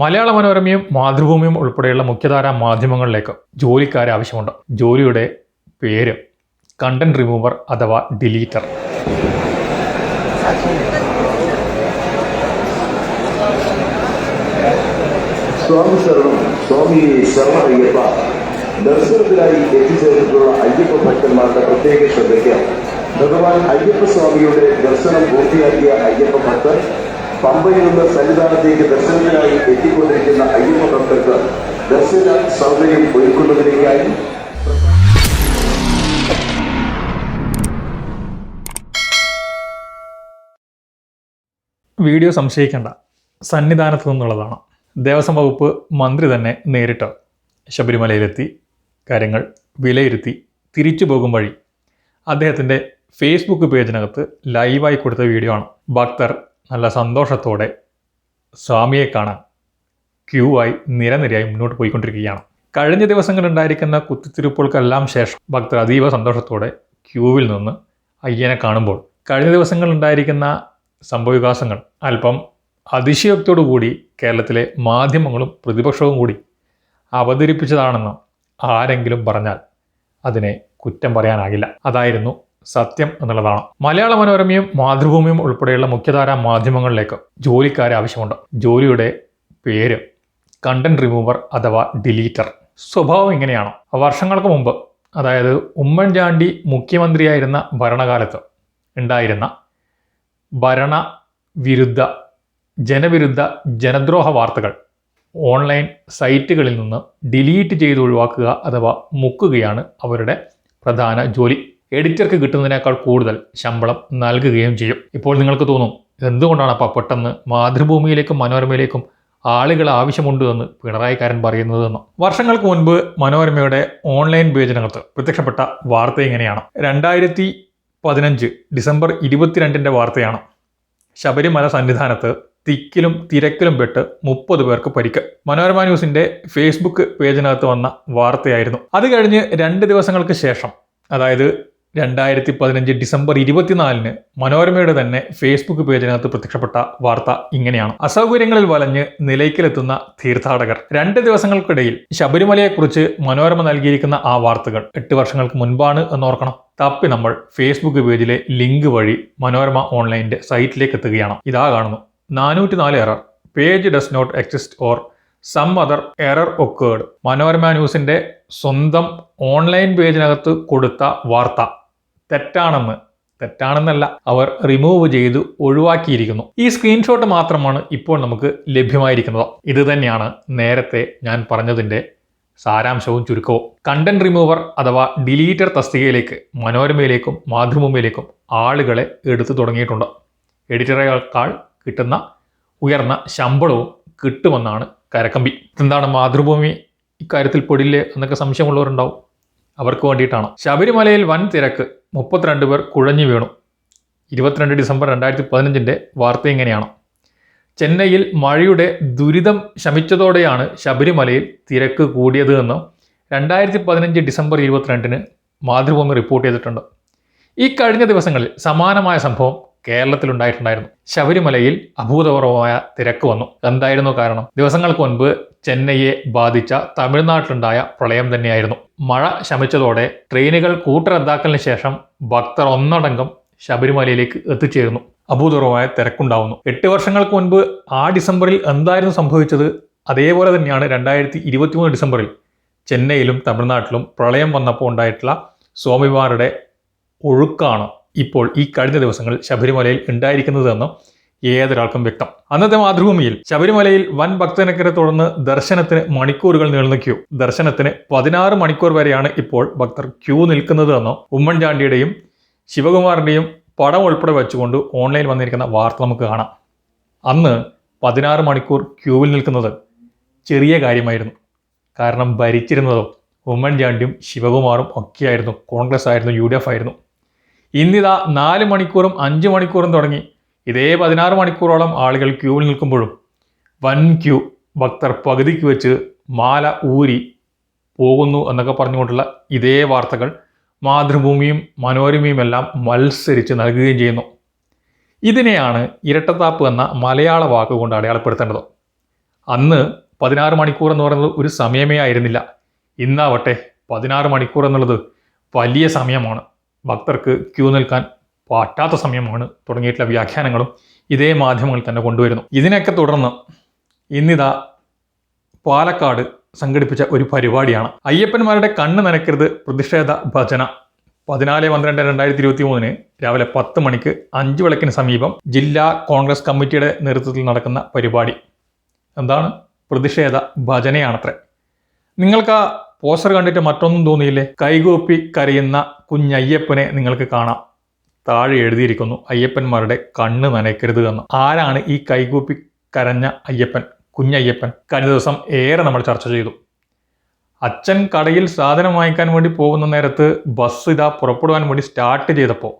മലയാള മനോരമയും മാതൃഭൂമിയും ഉൾപ്പെടെയുള്ള മുഖ്യധാരാ മാധ്യമങ്ങളിലേക്ക് ജോലിക്കാരെ ആവശ്യമുണ്ട്. ജോലിയുടെ പേര് കണ്ടന്റ് റിമൂവർ അഥവാ ഡിലീറ്റർ സ്വാമി ശരണം സ്വാമി ശരണയ്യപ്പ. ദർശനത്തിനായി എത്തിച്ചേർന്നിട്ടുള്ള അയ്യപ്പ ഭക്തന്മാരുടെ പ്രത്യേക ശ്രദ്ധയ്ക്ക് ഭഗവാൻ അയ്യപ്പ സ്വാമിയുടെ ദർശനം പൂർത്തിയാക്കിയ അയ്യപ്പ ഭക്തർ പമ്പയിൽ നിന്ന് സന്നിധാനത്തേക്ക് ദർശനത്തിനായി എത്തിക്കൊണ്ടിരിക്കുന്ന അയ്യപ്പ ഭക്തർക്ക് ദർശന സൗകര്യം ഒരുക്കുന്നതിലേക്കായി വീഡിയോ സംശയിക്കേണ്ട. സന്നിധാനത്ത് നിന്നുള്ളതാണ്. ദേവസ്വം വകുപ്പ് മന്ത്രി തന്നെ നേരിട്ട് ശബരിമലയിലെത്തി. കാര്യങ്ങൾ വിലയിരുത്തി തിരിച്ചു പോകും വഴി. അദ്ദേഹത്തിന്റെ ഫേസ്ബുക്ക് പേജിനകത്ത് ലൈവായി കൊടുത്ത വീഡിയോ ആണ്. ഭക്തർ നല്ല സന്തോഷത്തോടെ സ്വാമിയെ കാണാൻ ക്യൂ ആയി നിരനിരയായി മുന്നോട്ട് പോയിക്കൊണ്ടിരിക്കുകയാണ്. കഴിഞ്ഞ ദിവസങ്ങളുണ്ടായിരിക്കുന്ന കുത്തിത്തിരിപ്പുകൾക്കെല്ലാം ശേഷം ഭക്തർ അതീവ സന്തോഷത്തോടെ ക്യൂവിൽ നിന്ന് അയ്യനെ കാണുമ്പോൾ കഴിഞ്ഞ ദിവസങ്ങളുണ്ടായിരിക്കുന്ന സംഭവവികാസങ്ങൾ അല്പം അതിശയോക്തിയോടു കൂടി കേരളത്തിലെ മാധ്യമങ്ങളും പ്രതിപക്ഷവും കൂടി അവതരിപ്പിച്ചതാണെന്ന് ആരെങ്കിലും പറഞ്ഞാൽ അതിനെ കുറ്റം പറയാനാകില്ല. അതായിരുന്നു സത്യം എന്നുള്ളതാണ്. മലയാള മനോരമയും മാതൃഭൂമിയും ഉൾപ്പെടെയുള്ള മുഖ്യധാരാ മാധ്യമങ്ങളിലേക്ക് ജോലിക്കാരെ ആവശ്യമുണ്ട്. ജോലിയുടെ പേര് കണ്ടന്റ് റിമൂവർ അഥവാ ഡിലീറ്റർ സ്വഭാവം ഇങ്ങനെയാണ്. വർഷങ്ങൾക്ക് മുമ്പ് അതായത് ഉമ്മൻചാണ്ടി മുഖ്യമന്ത്രിയായിരുന്ന ഭരണകാലത്ത് ഉണ്ടായിരുന്ന ഭരണ വിരുദ്ധ ജനവിരുദ്ധ ജനദ്രോഹ വാർത്തകൾ ഓൺലൈൻ സൈറ്റുകളിൽ നിന്ന് ഡിലീറ്റ് ചെയ്ത് ഒഴിവാക്കുക അഥവാ മുക്കുകയാണ് അവരുടെ പ്രധാന ജോലി. എഡിറ്റർക്ക് കിട്ടുന്നതിനേക്കാൾ കൂടുതൽ ശമ്പളം നൽകുകയും ചെയ്യും. ഇപ്പോൾ നിങ്ങൾക്ക് തോന്നും എന്തുകൊണ്ടാണ് അപ്പോൾ പെട്ടെന്ന് മാതൃഭൂമിയിലേക്കും മനോരമയിലേക്കും ആളുകൾ ആവശ്യമുണ്ട് എന്ന് പിണറായിക്കാരൻ പറയുന്നതെന്ന് വർഷങ്ങൾക്ക് മുൻപ് മനോരമയുടെ ഓൺലൈൻ പേജിനകത്ത് പ്രത്യക്ഷപ്പെട്ട വാർത്ത ഇങ്ങനെയാണ്. രണ്ടായിരത്തി പതിനഞ്ച് ഡിസംബർ ഇരുപത്തിരണ്ടിന്റെ വാർത്തയാണ്. ശബരിമല സന്നിധാനത്ത് തിക്കിലും തിരക്കിലും പെട്ട് മുപ്പത് പേർക്ക് പരിക്ക്. മനോരമ ന്യൂസിന്റെ ഫേസ്ബുക്ക് പേജിനകത്ത് വന്ന വാർത്തയായിരുന്നു. അത് കഴിഞ്ഞ് രണ്ട് ദിവസങ്ങൾക്ക് ശേഷം അതായത് രണ്ടായിരത്തി പതിനഞ്ച് ഡിസംബർ ഇരുപത്തിനാലിന് മനോരമയുടെ തന്നെ ഫേസ്ബുക്ക് പേജിനകത്ത് പ്രത്യക്ഷപ്പെട്ട വാർത്ത ഇങ്ങനെയാണ്. അസൗകര്യങ്ങളിൽ വലഞ്ഞ് നിലയ്ക്കലെത്തുന്ന തീർത്ഥാടകർ. രണ്ട് ദിവസങ്ങൾക്കിടയിൽ ശബരിമലയെക്കുറിച്ച് മനോരമ നൽകിയിരിക്കുന്ന ആ വാർത്തകൾ എട്ട് വർഷങ്ങൾക്ക് മുൻപാണ് എന്നോർക്കണം. തപ്പി നമ്മൾ ഫേസ്ബുക്ക് പേജിലെ ലിങ്ക് വഴി മനോരമ ഓൺലൈനിന്റെ സൈറ്റിലേക്ക് എത്തുകയാണ്. ഇതാ കാണുന്നു. നാനൂറ്റി നാല് error. Page does not exist or some other error ഒക്കേഡ് Manorama ന്യൂസിന്റെ സ്വന്തം ഓൺലൈൻ പേജിനകത്ത് കൊടുത്ത വാർത്ത. തെറ്റാണെന്ന്. തെറ്റാണെന്നല്ല അവർ റിമൂവ് ചെയ്ത് ഒഴിവാക്കിയിരിക്കുന്നു. ഈ സ്ക്രീൻഷോട്ട് മാത്രമാണ് ഇപ്പോൾ നമുക്ക് ലഭ്യമായിരിക്കുന്നത്. ഇത് തന്നെയാണ് നേരത്തെ ഞാൻ പറഞ്ഞതിന്റെ സാരാംശവും ചുരുക്കവും. കണ്ടന്റ് റിമൂവർ അഥവാ ഡിലീറ്റർ തസ്തികയിലേക്ക് മനോരമയിലേക്കും മാതൃഭൂമിയിലേക്കും ആളുകളെ എടുത്തു തുടങ്ങിയിട്ടുണ്ട്. എഡിറ്ററേക്കാൾ കിട്ടുന്ന ഉയർന്ന ശമ്പളവും കിട്ടുമെന്നാണ് കരക്കമ്പി. എന്താണ് മാതൃഭൂമി ഇക്കാര്യത്തിൽ പൊടില്ലേ എന്നൊക്കെ സംശയമുള്ളവരുണ്ടാവും. അവർക്ക് വേണ്ടിയിട്ടാണ്. ശബരിമലയിൽ വൻ തിരക്ക്. മുപ്പത്തിരണ്ട് പേർ കുഴഞ്ഞു വീണു. ഇരുപത്തിരണ്ട് ഡിസംബർ രണ്ടായിരത്തി പതിനഞ്ചിന്റെ വാർത്ത ഇങ്ങനെയാണ്. ചെന്നൈയിൽ മഴയുടെ ദുരിതം ശമിച്ചതോടെയാണ് ശബരിമലയിൽ തിരക്ക് കൂടിയത് എന്ന് രണ്ടായിരത്തി പതിനഞ്ച് ഡിസംബർ ഇരുപത്തിരണ്ടിന് മാതൃഭൂമി റിപ്പോർട്ട് ചെയ്തിട്ടുണ്ട്. ഈ കഴിഞ്ഞ ദിവസങ്ങളിൽ സമാനമായ സംഭവം കേരളത്തിലുണ്ടായിട്ടുണ്ടായിരുന്നു. ശബരിമലയിൽ അഭൂതപൂർവമായ തിരക്ക് വന്നു. എന്തായിരുന്നു കാരണം? ദിവസങ്ങൾക്ക് മുൻപ് ചെന്നൈയെ ബാധിച്ച തമിഴ്നാട്ടിലുണ്ടായ പ്രളയം തന്നെയായിരുന്നു. മഴ ശമിച്ചതോടെ ട്രെയിനുകൾ കൂട്ടറദ്ദാക്കലിന് ശേഷം ഭക്തർ ഒന്നടങ്കം ശബരിമലയിലേക്ക് എത്തിച്ചേരുന്നു അഭൂതപൂർവമായ തിരക്കുണ്ടാവുന്നു. എട്ട് വർഷങ്ങൾക്ക് മുൻപ് ആ ഡിസംബറിൽ എന്തായിരുന്നു സംഭവിച്ചത്? അതേപോലെ തന്നെയാണ് രണ്ടായിരത്തി ഇരുപത്തിമൂന്ന് ഡിസംബറിൽ ചെന്നൈയിലും തമിഴ്നാട്ടിലും പ്രളയം വന്നപ്പോൾ ഉണ്ടായിട്ടുള്ള സ്വാമിമാരുടെ ഒഴുക്കാണ്. ഇപ്പോൾ ഈ കഴിഞ്ഞ ദിവസങ്ങൾ ശബരിമലയിൽ ഉണ്ടായിരിക്കുന്നതെന്ന് ഏതൊരാൾക്കും വ്യക്തം. അന്നത്തെ മാതൃഭൂമിയിൽ ശബരിമലയിൽ വൻ ഭക്തനക്കരെ തുടർന്ന് ദർശനത്തിന് മണിക്കൂറുകൾ നീളുന്ന ക്യൂ. ദർശനത്തിന് പതിനാറ് മണിക്കൂർ വരെയാണ് ഇപ്പോൾ ഭക്തർ ക്യൂ നിൽക്കുന്നത് എന്ന് ഉമ്മൻചാണ്ടിയുടെയും ശിവകുമാറിന്റെയും പടം ഉൾപ്പെടെ വെച്ചുകൊണ്ട് ഓൺലൈനിൽ വന്നിരിക്കുന്ന വാർത്ത നമുക്ക് കാണാം. അന്ന് പതിനാറ് മണിക്കൂർ ക്യൂവിൽ നിൽക്കുന്നത് ചെറിയ കാര്യമായിരുന്നു. കാരണം ഭരിച്ചിരുന്നതോ ഉമ്മൻചാണ്ടിയും ശിവകുമാറും ഒക്കെയായിരുന്നു. കോൺഗ്രസ് ആയിരുന്നു യു ആയിരുന്നു. ഇന്നിതാ നാല് മണിക്കൂറും അഞ്ച് മണിക്കൂറും തുടങ്ങി. ഇതേ പതിനാറ് മണിക്കൂറോളം ആളുകൾ ക്യൂവിൽ നിൽക്കുമ്പോഴും വൻ ക്യൂ ഭക്തർ പകുതിക്ക് വെച്ച് മാല ഊരി പോകുന്നു എന്നൊക്കെ പറഞ്ഞുകൊണ്ടുള്ള ഇതേ വാർത്തകൾ മാതൃഭൂമിയും മനോരമയും എല്ലാം മത്സരിച്ച് നൽകുകയും ചെയ്യുന്നു. ഇതിനെയാണ് ഇരട്ടത്താപ്പ് എന്ന മലയാള വാക്കുകൊണ്ട് അടയാളപ്പെടുത്തേണ്ടത്. അന്ന് പതിനാറ് മണിക്കൂർ എന്ന് പറയുന്നത് ഒരു സമയമേ ആയിരുന്നില്ല. ഇന്നാവട്ടെ പതിനാറ് മണിക്കൂർ എന്നുള്ളത് വലിയ സമയമാണ്. ഭക്തർക്ക് ക്യൂ നിൽക്കാൻ പറ്റാത്ത സമയമാണ് തുടങ്ങിയിട്ടുള്ള വ്യാഖ്യാനങ്ങളും ഇതേ മാധ്യമങ്ങൾ തന്നെ കൊണ്ടുവരുന്നു. ഇതിനൊക്കെ തുടർന്ന് ഇന്നിതാ പാലക്കാട് സംഘടിപ്പിച്ച ഒരു പരിപാടിയാണ്. അയ്യപ്പന്മാരുടെ കണ്ണ് നനയ്ക്കരുത് പ്രതിഷേധ ഭജന. പതിനാല് പന്ത്രണ്ട് രണ്ടായിരത്തി ഇരുപത്തി മൂന്നിന് രാവിലെ പത്ത് മണിക്ക് അഞ്ച് വിളക്കിന് സമീപം ജില്ലാ കോൺഗ്രസ് കമ്മിറ്റിയുടെ നേതൃത്വത്തിൽ നടക്കുന്ന പരിപാടി. എന്താണ്? പ്രതിഷേധ ഭജനയാണത്രേ. നിങ്ങൾക്ക് ആ പോസ്റ്റർ കണ്ടിട്ട് മറ്റൊന്നും തോന്നിയില്ലേ? കൈകൂപ്പി കരയുന്ന കുഞ്ഞയ്യപ്പനെ നിങ്ങൾക്ക് കാണാം. താഴെ എഴുതിയിരിക്കുന്നു അയ്യപ്പന്മാരുടെ കണ്ണ് നനയ്ക്കരുത് എന്ന്. ആരാണ് ഈ കൈകൂപ്പി കരഞ്ഞ അയ്യപ്പൻ കുഞ്ഞയ്യപ്പൻ? കഴിഞ്ഞ ദിവസം ഏറെ നമ്മൾ ചർച്ച ചെയ്തു. അച്ഛൻ കടയിൽ സാധനം വാങ്ങിക്കാൻ വേണ്ടി പോകുന്ന നേരത്ത് ബസ് ഇതാ പുറപ്പെടുവാൻ വേണ്ടി സ്റ്റാർട്ട് ചെയ്തപ്പോൾ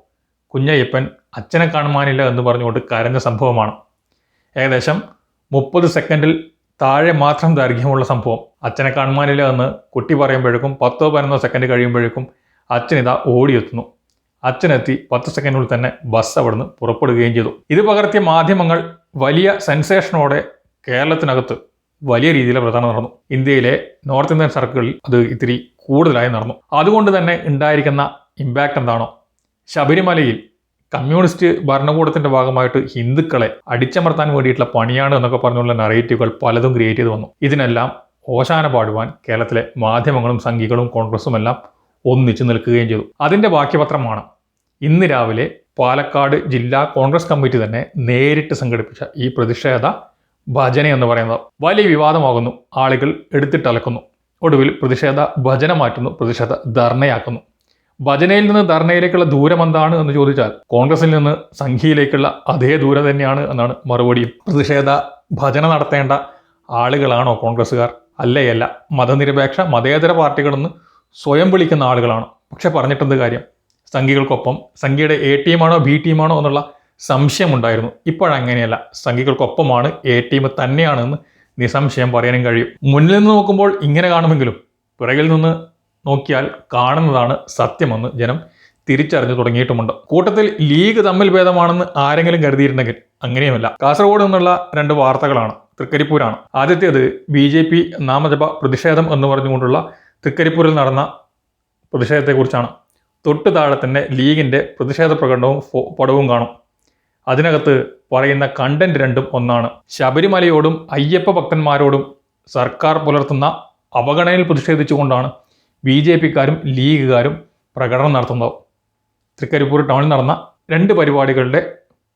കുഞ്ഞയ്യപ്പൻ അച്ഛനെ കാണുവാനില്ല എന്ന് പറഞ്ഞുകൊണ്ട് കരഞ്ഞ സംഭവമാണ്. ഏകദേശം മുപ്പത് സെക്കൻഡിൽ താഴെ മാത്രം ദൈർഘ്യമുള്ള സംഭവം. അച്ഛനെ കാണുവാനില്ല എന്ന് കുട്ടി പറയുമ്പോഴേക്കും പത്തോ പതിനൊന്നോ സെക്കൻഡ് കഴിയുമ്പോഴേക്കും അച്ഛൻ ഇതാ ഓടിയെത്തുന്നു. അച്ഛനെത്തി പത്ത് സെക്കൻഡിനുള്ളിൽ തന്നെ ബസ് അവിടുന്ന് പുറപ്പെടുകയും ചെയ്തു. ഇത് പകർത്തിയ മാധ്യമങ്ങൾ വലിയ സെൻസേഷനോടെ കേരളത്തിനകത്ത് വലിയ രീതിയിൽ പ്രധാനം നടന്നു. ഇന്ത്യയിലെ നോർത്ത് ഇന്ത്യൻ സർക്കിളിൽ അത് ഇത്തിരി കൂടുതലായി നടന്നു. അതുകൊണ്ട് തന്നെ ഉണ്ടായിരിക്കുന്ന ഇമ്പാക്റ്റ് എന്താണോ? ശബരിമലയിൽ കമ്മ്യൂണിസ്റ്റ് ഭരണകൂടത്തിന്റെ ഭാഗമായിട്ട് ഹിന്ദുക്കളെ അടിച്ചമർത്താൻ വേണ്ടിയിട്ടുള്ള പണിയാണ് എന്നൊക്കെ പറഞ്ഞുള്ള നറേറ്റീവുകൾ പലതും ക്രിയേറ്റ് ചെയ്ത് വന്നു. ഇതിനെല്ലാം ഓശാന പാടുവാൻ കേരളത്തിലെ മാധ്യമങ്ങളും സംഘികളും കോൺഗ്രസും എല്ലാം ഒന്നിച്ചു നിൽക്കുകയും ചെയ്തു. അതിന്റെ ബാക്കിപത്രമാണ് ഇന്ന് രാവിലെ പാലക്കാട് ജില്ലാ കോൺഗ്രസ് കമ്മിറ്റി തന്നെ നേരിട്ട് സംഘടിപ്പിച്ച ഈ പ്രതിഷേധ ഭജന എന്ന് പറയുന്നത്. വലിയ വിവാദമാകുന്നു ആളുകൾ എടുത്തിട്ടലക്കുന്നു. ഒടുവിൽ പ്രതിഷേധ ഭജന മാറ്റുന്നു പ്രതിഷേധ ധർണയാക്കുന്നു. ഭജനയിൽ നിന്ന് ധർണയിലേക്കുള്ള ദൂരം എന്താണ് എന്ന് ചോദിച്ചാൽ കോൺഗ്രസിൽ നിന്ന് സംഖ്യയിലേക്കുള്ള അതേ ദൂരം തന്നെയാണ് എന്നാണ് മറുപടിയും. പ്രതിഷേധ ഭജന നടത്തേണ്ട ആളുകളാണോ കോൺഗ്രസ്സുകാർ? അല്ലേയല്ല മതനിരപേക്ഷ മതേതര പാർട്ടികളെന്ന് സ്വയം വിളിക്കുന്ന ആളുകളാണോ? പക്ഷെ പറഞ്ഞിട്ടെന്ത് കാര്യം? സംഘികൾക്കൊപ്പം സംഘിയുടെ എ ടീമാണോ ബി ടീമാണോ എന്നുള്ള സംശയമുണ്ടായിരുന്നു. ഇപ്പോഴങ്ങനെയല്ല സംഘികൾക്കൊപ്പമാണ് എ ടീം തന്നെയാണെന്ന് നിസംശയം പറയാനും കഴിയും. മുന്നിൽ നിന്ന് നോക്കുമ്പോൾ ഇങ്ങനെ കാണുമെങ്കിലും പിറകിൽ നിന്ന് നോക്കിയാൽ കാണുന്നതാണ് സത്യമെന്ന് ജനം തിരിച്ചറിഞ്ഞു തുടങ്ങിയിട്ടുമുണ്ട്. കൂട്ടത്തിൽ ലീഗ് തമ്മിൽ ഭേദമാണെന്ന് ആരെങ്കിലും കരുതിയിരുന്നെങ്കിൽ അങ്ങനെയുമല്ല. കാസർഗോഡ് നിന്നുള്ള രണ്ട് വാർത്തകളാണ്. തൃക്കരിപ്പൂരാണ്. ആദ്യത്തേത് ബി ജെ പി നാമജപ പ്രതിഷേധം എന്ന് പറഞ്ഞുകൊണ്ടുള്ള തൃക്കരിപ്പൂരിൽ നടന്ന പ്രതിഷേധത്തെക്കുറിച്ചാണ്. തൊട്ടു താഴെ തന്നെ ലീഗിന്റെ പ്രതിഷേധ പ്രകടനവും പടവും കാണും. അതിനകത്ത് പറയുന്ന കണ്ടന്റ് രണ്ടും ഒന്നാണ്. ശബരിമലയോടും അയ്യപ്പ ഭക്തന്മാരോടും സർക്കാർ പുലർത്തുന്ന അവഗണനയിൽ പ്രതിഷേധിച്ചുകൊണ്ടാണ് ബി ജെ പിക്കാരും ലീഗുകാരും പ്രകടനം നടത്തുന്നു തൃക്കരിപ്പൂർ ടൗണിൽ നടന്ന രണ്ട് പരിപാടികളുടെ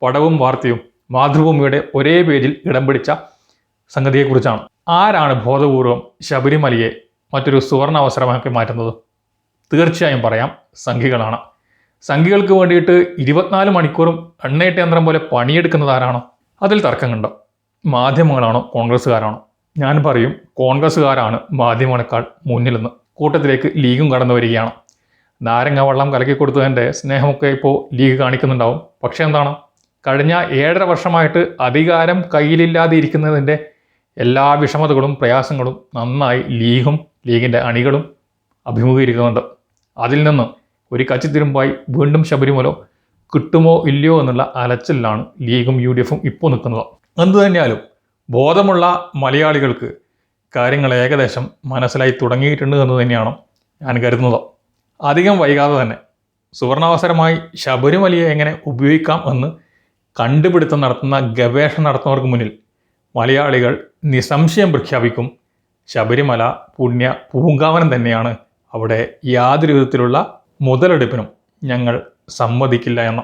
പടവും വാർത്തയും മാതൃഭൂമിയുടെ ഒരേ പേജിൽ ഇടം പിടിച്ച സംഗതിയെക്കുറിച്ചാണ്. ആരാണ് ബോധപൂർവം ശബരിമലയെ മറ്റൊരു സുവർണ അവസരമാക്കി മാറ്റുന്നത്? തീർച്ചയായും പറയാം സംഘികളാണ്. സംഘികൾക്ക് വേണ്ടിയിട്ട് ഇരുപത്തിനാല് മണിക്കൂറും എണ്ണയിട്ട യന്ത്രം പോലെ പണിയെടുക്കുന്നത് ആരാണോ? അതിൽ തർക്കമുണ്ടോ മാധ്യമങ്ങളാണോ കോൺഗ്രസ്സുകാരാണോ. ഞാൻ പറയും കോൺഗ്രസ്സുകാരാണ് മാധ്യമങ്ങളെക്കാൾ മുന്നിലെന്ന്. കൂട്ടത്തിലേക്ക് ലീഗും കടന്നു വരികയാണ്. നാരങ്ങ വെള്ളം കലക്കി കൊടുത്തതിന്റെ സ്നേഹമൊക്കെ ഇപ്പോൾ ലീഗ് കാണിക്കുന്നുണ്ടാവും. പക്ഷേ എന്താണ്? കഴിഞ്ഞ ഏഴര വർഷമായിട്ട് അധികാരം കയ്യിലില്ലാതെ ഇരിക്കുന്നതിന്റെ എല്ലാ വിഷമതകളും പ്രയാസങ്ങളും നന്നായി ലീഗും ലീഗിന്റെ അണികളും അഭിമുഖീകരിക്കുന്നുണ്ട്. അതിൽ നിന്ന് ഒരു കച്ചിത്തിരുമ്പായി വീണ്ടും ശബരിമല കിട്ടുമോ ഇല്ലയോ എന്നുള്ള അലച്ചിലാണ് ലീഗും യു ഡി എഫും ഇപ്പോൾ നിൽക്കുന്നത്. എന്തു തന്നെയാലും ബോധമുള്ള മലയാളികൾക്ക് കാര്യങ്ങൾ ഏകദേശം മനസ്സിലായി തുടങ്ങിയിട്ടുണ്ട് എന്ന് തന്നെയാണ് ഞാൻ കരുതുന്നത്. അധികം വൈകാതെ തന്നെ സുവർണാവസരമായി ശബരിമലയെ എങ്ങനെ ഉപയോഗിക്കാം എന്ന് കണ്ടുപിടുത്തം നടത്തുന്ന ഗവേഷണം നടത്തുന്നവർക്ക് മുന്നിൽ മലയാളികൾ നിസംശയം പ്രഖ്യാപിക്കും ശബരിമല പുണ്യ പൂങ്കാവനം തന്നെയാണ് അവിടെ യാതൊരു വിധത്തിലുള്ള മുതലെടുപ്പിനും ഞങ്ങൾ സമ്മതിക്കില്ല എന്ന്.